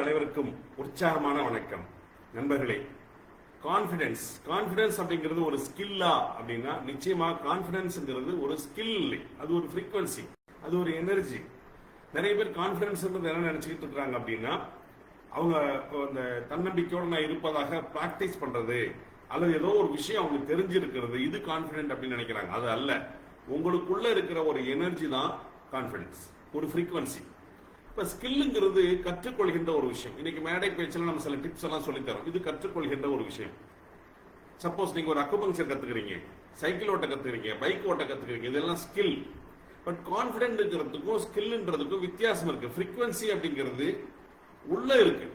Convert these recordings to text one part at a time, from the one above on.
அனைவருக்கும் உற்சாகமான வணக்கம். நண்பர்களே கான்ஃபிடென்ஸ் கான்ஃபிடென்ஸ் அப்படிங்கிறது ஒரு ஸ்கில்லா அப்படின்னா நிச்சயமா கான்ஃபிடென்ஸ்ங்கிறது ஒரு ஸ்கில் இல்லை. அது ஒரு ஃப்ரீக்வன்சி அது ஒரு எனர்ஜி நிறைய பேர் கான்ஃபிடென்ஸ் என்ன நினைச்சுக்கிட்டு இருக்காங்க அப்படின்னா அவங்க அந்த தன்னம்பிக்கையோட நான் இருப்பதாக பிராக்டிஸ் பண்றது அல்லது ஏதோ ஒரு விஷயம் அவங்களுக்கு தெரிஞ்சிருக்கிறது இது கான்ஃபிடென்ட் அப்படின்னு நினைக்கிறாங்க. அது அல்ல. உங்களுக்குள்ள இருக்கிற ஒரு எனர்ஜி தான் கான்ஃபிடென்ஸ் ஒரு ஃப்ரீக்வன்சி இப்ப ஸ்கில்லுங்கிறது கற்றுக்கொள்கின்ற ஒரு விஷயம். இன்னைக்கு மேடை பேச்சில் நம்ம சில டிப்ஸ் எல்லாம் சொல்லித் தரோம் இது கற்றுக்கொள்கின்ற ஒரு விஷயம். சப்போஸ் நீங்க ஒரு அக்குபங்சர் கத்துக்கிறீங்க சைக்கிள் ஓட்ட கத்துக்கிறீங்க பைக் ஓட்ட கத்துக்கிறீங்க இதெல்லாம் ஸ்கில் பட் கான்பிடென்ட்ங்கிறதுக்கும் ஸ்கில்ன்றதுக்கும் வித்தியாசம் இருக்கு. ஃப்ரீக்வன்சி அப்படிங்கிறது உள்ள இருக்கு.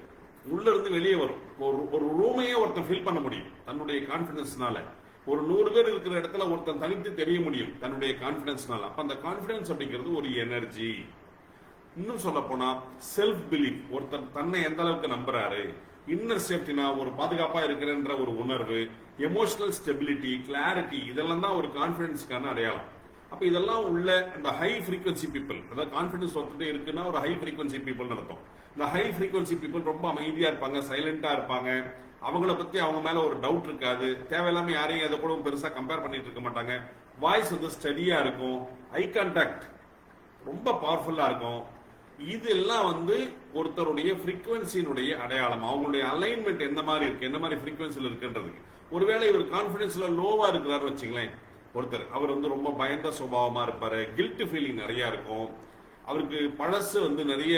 உள்ள இருந்து வெளியே வரும். ஒரு ஒரு ரூமையே ஒருத்தன் ஃபில் பண்ண முடியும். தன்னுடைய கான்பிடன்ஸ்னால ஒரு நூறு பேர் இருக்கிற இடத்துல ஒருத்தன் தனித்து தெரிய முடியும் தன்னுடைய கான்பிடன்ஸ்னால அப்ப அந்த கான்பிடன்ஸ் அப்படிங்கிறது ஒரு எனர்ஜி இன்னும் சொல்ல போனா செல்ஃப் பிலீஃப் ஒருத்தர் தன்னை எந்த அளவுக்கு நம்புறாரு இன்னர் சேஃப்டினா ஒரு பாதுகாப்பா இருக்கிறன்ற ஒரு உணர்வு எமோஷனல் ஸ்டெபிலிட்டி கிளாரிட்டி இதெல்லாம் தான் ஒரு கான்பிடன்ஸ்க்கான அடையாளம். அப்ப இதெல்லாம் உள்ள அந்த ஹை ஃப்ரீக்வன்சி பீப்புள் அதாவது கான்பிடன்ஸ் ஒருத்தர் இருக்குன்னா ஒரு ஹை ஃப்ரீக்வன்சி பீப்புள் நடத்தும் இந்த ஹை ஃப்ரீக்வன்சி பீப்புள் ரொம்ப அமைதியா இருப்பாங்க சைலண்டா இருப்பாங்க. அவங்கள பத்தி அவங்க மேல ஒரு டவுட் இருக்காது. தேவையில்லாம யாரையும் அதை கூட பெருசா கம்பேர் பண்ணிட்டு இருக்க மாட்டாங்க. வாய்ஸ் வந்து ஸ்டடியா இருக்கும். ஐ கான்டாக்ட் ரொம்ப பவர்ஃபுல்லா இருக்கும். இதெல்லாம் வந்து ஒருத்தருடைய ஃப்ரீக்வன்சியினுடைய அடையாளம். அவங்களுடைய அலைன்மெண்ட் எந்த மாதிரி இருக்கு? எந்த மாதிரி ஃப்ரீக்வன்சியில் இருக்குன்றதுக்கு ஒருவேளை இவர் கான்பிடன்ஸ்ல லோவா இருக்கிறாரு வச்சுங்களேன் ஒருத்தர் அவர் வந்து ரொம்ப பயந்த சுபாவமா இருப்பாரு கில்ட் ஃபீலிங் நிறைய இருக்கும். அவருக்கு பழசு வந்து நிறைய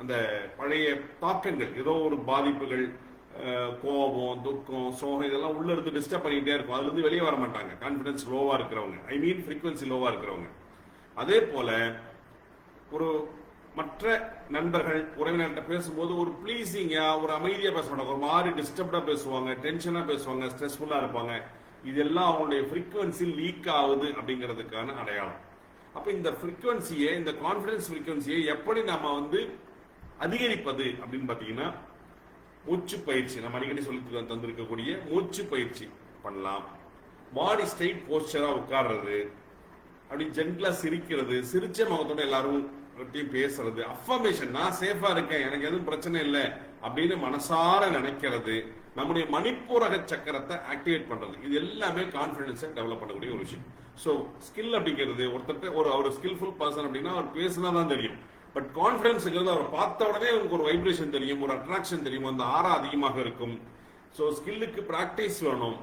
அந்த பழைய தாக்கங்கள் ஏதோ ஒரு பாதிப்புகள் கோபம் துக்கம் சோகம் இதெல்லாம் உள்ள இருந்து டிஸ்டர்ப் பண்ணிட்டே இருக்கும். அதுல இருந்து வெளியே வர மாட்டாங்க. கான்பிடன்ஸ் லோவா இருக்கிறவங்க. ஐ மீன் ஃப்ரீக்வன்சி லோவா இருக்கிறவங்க. அதே போல ஒரு மற்ற நண்பர்கள் உறவினர்கிட்ட பேசும்போது ஒரு ப்ளீஸிங்கா ஒரு அமைதியா பேச மாட்டாங்க. ஒரு மாதிரி டிஸ்டர்ப்டா பேசுவாங்க டென்ஷனா பேசுவாங்க ஸ்ட்ரெஸ்ஃபுல்லா இருப்பாங்க. இதெல்லாம் அவங்களுடைய ஃப்ரீக்குவன்சி லீக் ஆகுது அப்படிங்கிறதுக்கான அடையாளம். அப்ப இந்த ஃப்ரீக்குவன்சியை இந்த கான்ஃபிடன்ஸ் ஃப்ரீக்குவன்சியை எப்படி நம்ம வந்து அதிகரிப்பது அப்படின்னு பாத்தீங்கன்னா மூச்சு பயிற்சி. நம்ம அடிக்கடி சொல்லி தந்திருக்கக்கூடிய மூச்சு பயிற்சி பண்ணலாம். பாடி ஸ்ட்ரைட் போஸ்டரா உட்கார்றது அப்படி ஜென்ட்லா சிரிக்கிறது சிரிச்ச முகத்தோட எல்லாரும் பேசுறது. அஃபர்மேஷன் நான் சேஃபா இருக்கேன் எனக்கு எதுவும் பிரச்சனை இல்லை அப்படின்னு மனசார நினைக்கிறது. நம்முடைய மணிப்பூரக சக்கரத்தை ஆக்டிவேட் பண்றது. இது எல்லாமே கான்பிடன்ஸை டெவலப் பண்ணக்கூடிய ஒரு விஷயம். ஸோ ஸ்கில் அப்படிங்கிறது ஒருத்தர் ஒரு அவர் ஸ்கில்ஃபுல் பர்சன் அப்படின்னா அவர் பேசினா தான் தெரியும் பட் கான்ஃபிடன்ஸுங்கிறது அவர் பார்த்த உடனே உங்களுக்கு ஒரு வைப்ரேஷன் தெரியும் ஒரு அட்ராக்ஷன் தெரியும் அந்த ஆறா அதிகமாக இருக்கும். ஸோ ஸ்கில்லுக்கு ப்ராக்டிஸ் வேணும்.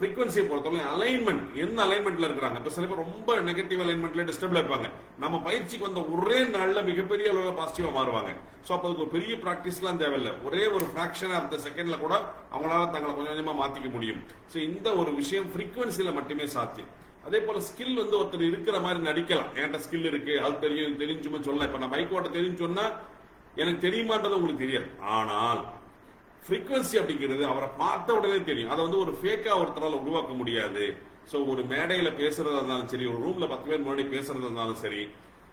ஃப்ரீக்வன்சியை பொறுத்தவரை அலைன்மெண்ட் என்ன அலைன்மெண்ட்ல இருக்கிறாங்க? இப்போ சில பேர் ரொம்ப நெகட்டிவ் அலைன்மெண்ட்ல டிஸ்டர்ப்ல இருப்பாங்க. நம்ம பயிற்சிக்கு வந்த ஒரே நாளில் மிகப்பெரிய அளவில் பாசிட்டிவாக மாறுவாங்க. ஸோ அப்போ அதுக்கு ஒரு பெரிய ப்ராக்டிஸ்லாம் தேவையில்லை. ஒரே ஒரு ஃப்ராக்ஷன் ஆஃப் த செகண்ட்ல கூட அவங்களால தங்களை கொஞ்சம் கொஞ்சமாக மாற்றிக்க முடியும். ஸோ இந்த ஒரு விஷயம் ஃப்ரீக்வன்சியில் மட்டுமே சாத்தியம். அதே போல ஸ்கில் வந்து ஒருத்தர் இருக்கிற மாதிரி நடிக்கலாம். என்கிட்ட ஸ்கில் இருக்கு அது தெரியும் தெரிஞ்சுமே சொல்லலாம். இப்போ நான் பைக் ஓட்ட தெரிஞ்சு சொன்னா எனக்கு தெரியுமான்றது உங்களுக்கு தெரியாது. ஆனால் ஃப்ரீக்வன்சி அப்படிங்கிறது அவரை பார்த்த உடனே தெரியும். அதை வந்து ஒரு ஃபேக்கா ஒருத்தரால் உருவாக்க முடியாது. ஸோ ஒரு மேடையில் பேசுறதா இருந்தாலும் சரி ஒரு ரூம்ல பத்து பேர் முன்னாடி பேசுறதா இருந்தாலும் சரி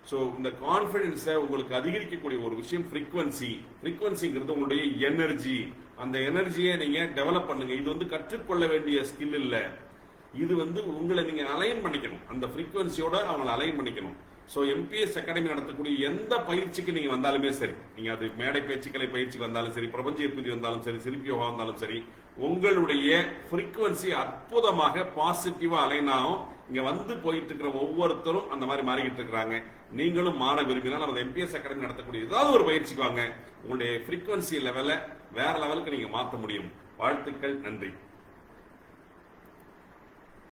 ஸோ இந்த கான்ஃபிடென்ஸை உங்களுக்கு அதிகரிக்கக்கூடிய ஒரு விஷயம் ஃப்ரீக்வன்சி ஃப்ரீக்வன்சிங்கிறது உங்களுடைய எனர்ஜி அந்த எனர்ஜியை நீங்கள் டெவலப் பண்ணுங்க. இது வந்து கற்றுக்கொள்ள வேண்டிய ஸ்கில் இல்லை. இது வந்து உங்களை நீங்கள் அலைன் பண்ணிக்கணும். அந்த ஃப்ரீக்வன்சியோட அவங்களை அலைன் பண்ணிக்கணும். ஸோ எம்பிஎஸ் அகாடமி நடத்தக்கூடிய எந்த பயிற்சிக்கு நீங்கள் வந்தாலுமே சரி நீங்கள் அது மேடை பேச்சுக்கலை பயிற்சிக்கு வந்தாலும் சரி பிரபஞ்ச யுக்தி வந்தாலும் சரி சிரிப்பு யோகா வந்தாலும் சரி உங்களுடைய ஃப்ரீக்குவன்சி அற்புதமாக பாசிட்டிவாக அலைன் இங்கே வந்து போயிட்டு இருக்கிற ஒவ்வொருத்தரும் அந்த மாதிரி மாறிக்கிட்டு இருக்கிறாங்க. நீங்களும் மாற விரும்பினால் நமது எம்பிஎஸ் அகாடமி நடத்தக்கூடிய ஏதாவது ஒரு பயிற்சிக்கு வாங்க. உங்களுடைய ஃப்ரீக்குவன்சி லெவலை வேற லெவலுக்கு நீங்கள் மாற்ற முடியும். வாழ்த்துக்கள் நன்றி.